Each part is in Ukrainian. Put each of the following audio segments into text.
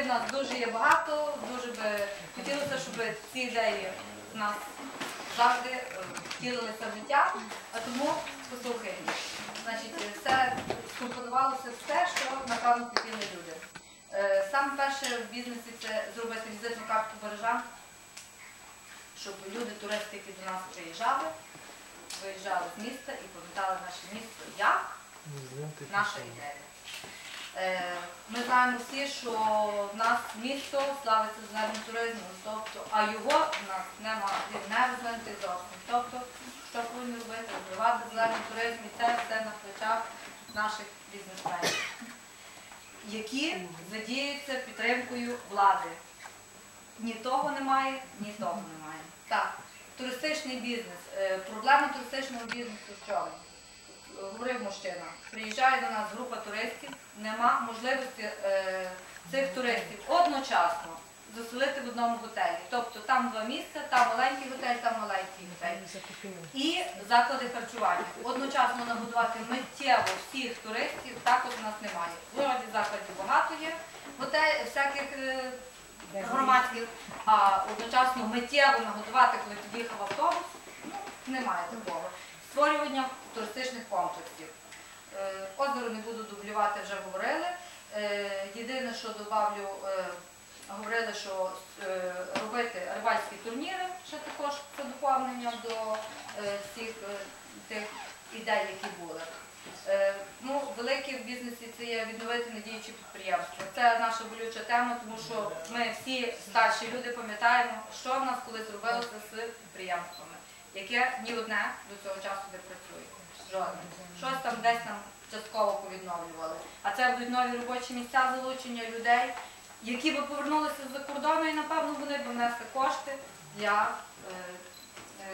ідей в нас дуже є багато, дуже би хотілося, щоб ці ідеї в нас завжди е, втілилися в життя, а тому послухайте. Значить, все скомпонувалося все, що напевно хотіли люди. Е, Саме перше в бізнесі це зробити візитну картку бережан, щоб люди, туристи, які до нас приїжджали, виїжджали з міста і пам'ятали наше місто як наша ідея. Е, Ми знаємо всі, що в нас місто славиться зеленим туризмом, тобто, а його в нас немає, він не розвинутий зовсім. Тобто, що повинні робити? Розвивати зелений туризм і це все на плечах наших бізнесменів, які задіються підтримкою влади. Ні того немає, ні того немає. Так, туристичний бізнес. Е, Проблема туристичного бізнесу в чому? Говорив мужчина, приїжджає до нас група туристів, нема можливості е, цих туристів одночасно заселити в одному готелі. Тобто там два місця, там маленький готель, там маленький готель. І заклади харчування. Одночасно нагодувати миттєво всіх туристів також у нас немає. В городі закладів багато є, готель, всяких е, громадських, а одночасно миттєво нагодувати, коли під'їхав автобус, ну, немає такого. Створювання туристичних комплексів. Е, Озеро не буду дублювати, вже говорили. Е, Єдине, що добавлю, е, говорили, що робити рибальські турніри, ще також це доповнення до всіх тих ідей, які були. Ну, велике в бізнесі це є відновити надіючі підприємства. Це наша болюча тема, тому що ми всі старші люди пам'ятаємо, що в нас колись робилося з підприємствами, яке ні одне до цього часу не працює. Жодне. Щось там десь там частково повідновлювали. А це будуть нові робочі місця залучення людей, які би повернулися з-за кордону і, напевно, вони б внесли кошти для е,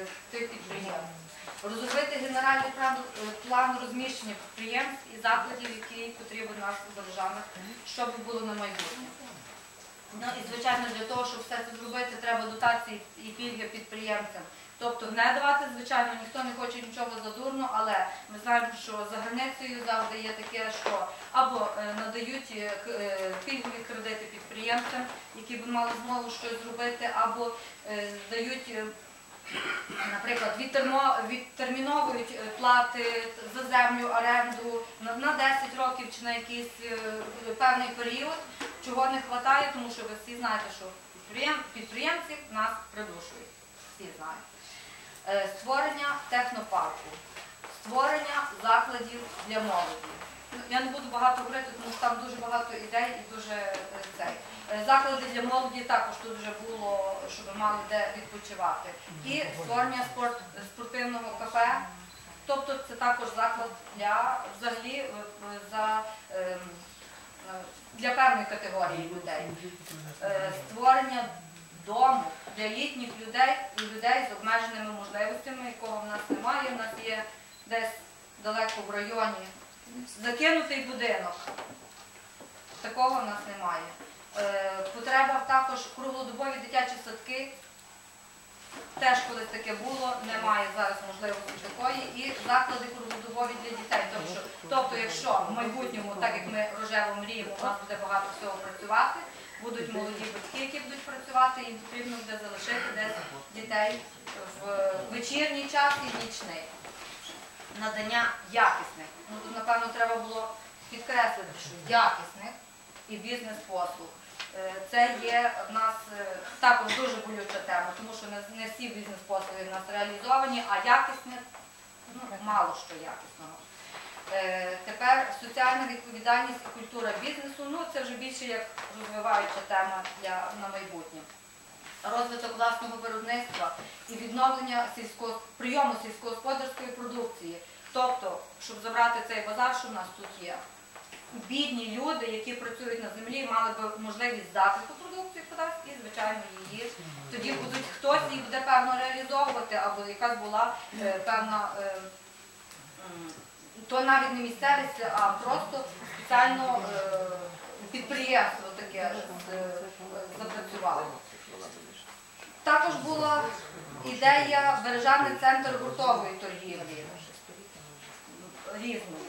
е, тих підприємств. Розробити генеральний план, е, план розміщення підприємств і закладів, який потрібен нас у щоб було на майбутнє. Ну і звичайно для того, щоб все це зробити, треба дотації і пільги підприємцям. Тобто не давати, звичайно, ніхто не хоче нічого задурно, але ми знаємо, що за границею завжди є таке, що або е, надають е, е, пільгові кредити підприємцям, які б мали змогу щось зробити, або дають. Наприклад, відтерміновують плати за землю, оренду на на 10 років чи на якийсь певний період, чого не вистачає, тому що ви всі знаєте, що підприємці нас придушують. Всі знають. Е, Створення технопарку, створення закладів для молоді. Ну, Я не буду багато говорити, тому що там дуже багато ідей і дуже е, цей. Е, Заклади для молоді також тут вже було, щоб мали де відпочивати. І створення спорт, спортивного кафе. Тобто це також заклад для взагалі за, ем, для певної категорії людей. Створення дому для літніх людей і людей з обмеженими можливостями, якого в нас немає. У нас є десь далеко в районі закинутий будинок. Такого в нас немає. Е, Потреба також круглодобові дитячі садки. Теж колись таке було, немає зараз можливості такої. І заклади круглодобові для дітей. Тобто, тобто, якщо в майбутньому, так як ми рожево мріємо, у нас буде багато всього працювати, будуть молоді батьки, які будуть працювати, їм потрібно буде залишити десь дітей в вечірній час і нічний. Надання якісних. Ну тут, напевно, треба було підкреслити, що якісних і бізнес-послуг. Е, Це є в нас е, також дуже болюча тема, тому що не- не всі бізнес-послуги в нас реалізовані, а якісних ну, мало що якісного. Е, Тепер соціальна відповідальність і культура бізнесу, ну це вже більше як розвиваюча тема для на майбутнє. Розвиток власного виробництва і відновлення сільського прийому сільськогосподарської продукції. Тобто, щоб забрати цей базар, що в нас тут є. Бідні люди, які працюють на землі, мали б можливість здати ту продукцію кудись і, звичайно, її. Тоді будуть хтось її буде певно реалізовувати, або якась була е, певна. е, то навіть не місцевість, а просто спеціально е, підприємство таке запрацювало. Також була ідея бережаний центр гуртової торгівлі різної.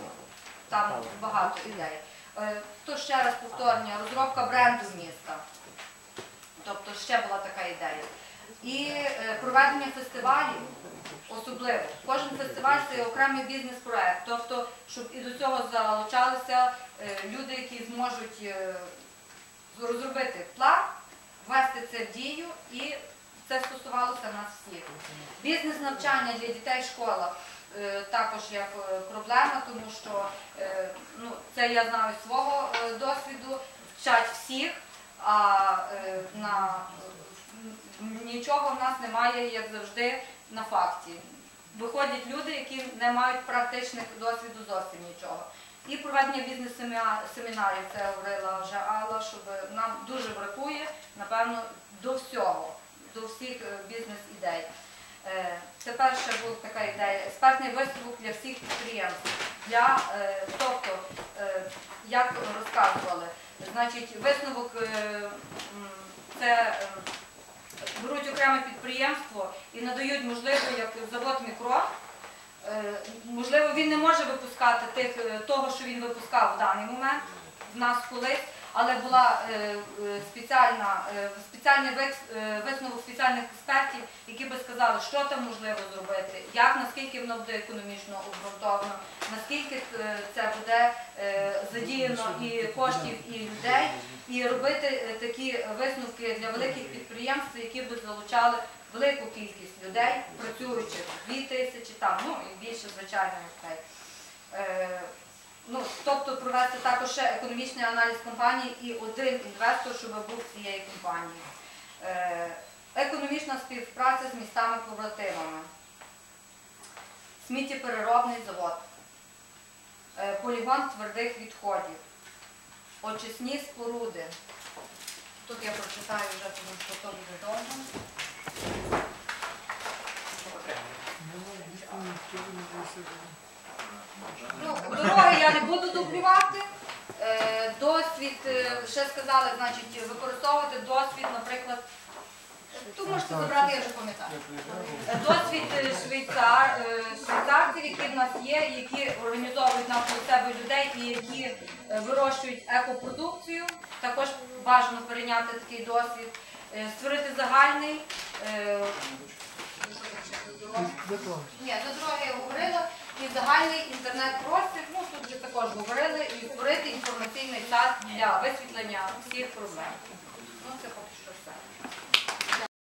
Там багато ідей. Е, То ще раз повторення, розробка бренду міста. Тобто ще була така ідея. І е, проведення фестивалів, особливо. Кожен фестиваль це окремий бізнес-проект. Тобто, щоб і до цього залучалися е, люди, які зможуть розробити план, ввести це в дію і це стосувалося нас всіх. Бізнес-навчання для дітей в школах також як е, проблема, тому що е, ну, це я знаю з свого е, досвіду, вчать всіх, а е, на нічого в нас немає, як завжди, на факті. Виходять люди, які не мають практичних досвіду зовсім нічого. І проведення бізнес-семінарів, це говорила вже Алла, щоб нам дуже бракує, напевно, до всього, до всіх е, бізнес-ідей. Е, Тепер ще була така ідея. Експертний висновок для всіх підприємств. Для, е, тобто, е, як розказували, значить, висновок е, це е, беруть окреме підприємство і надають можливо, як завод мікро. Можливо, він не може випускати тих, того, що він випускав в даний момент в нас колись, але була е, е, спеціальна, е, спеціальний вис- висновок спеціальних експертів, які би сказали, що там можливо зробити, як наскільки воно буде економічно обґрунтовано, наскільки це буде задіяно і коштів, і людей, і робити такі висновки для великих підприємств, які би залучали велику кількість людей, працюючих дві тисячі, там, ну і більше, звичайно. Е, ну, тобто провести також ще економічний аналіз компанії і один інвестор, щоб був цієї компанії. Е, економічна співпраця з містами-побратимами. Сміттєпереробний завод. Е, полігон твердих відходів. Очисні споруди. Тут я прочитаю вже, тому що то буде довго. Ну, дороги я не буду дублювати. Е, Досвід, е, ще сказали, значить, використовувати досвід, наприклад, тут можете забрати, я вже пам'ятаю. Е, Досвід е, швейцар, швейцарців, які в нас є, які організовують навколо себе людей і які вирощують екопродукцію. Також бажано перейняти такий досвід, створити загальний. ні, за дороги я говорила. І загальний інтернет-простір, вже також говорили, і створити інформаційний час для висвітлення всіх проблем. Ну, це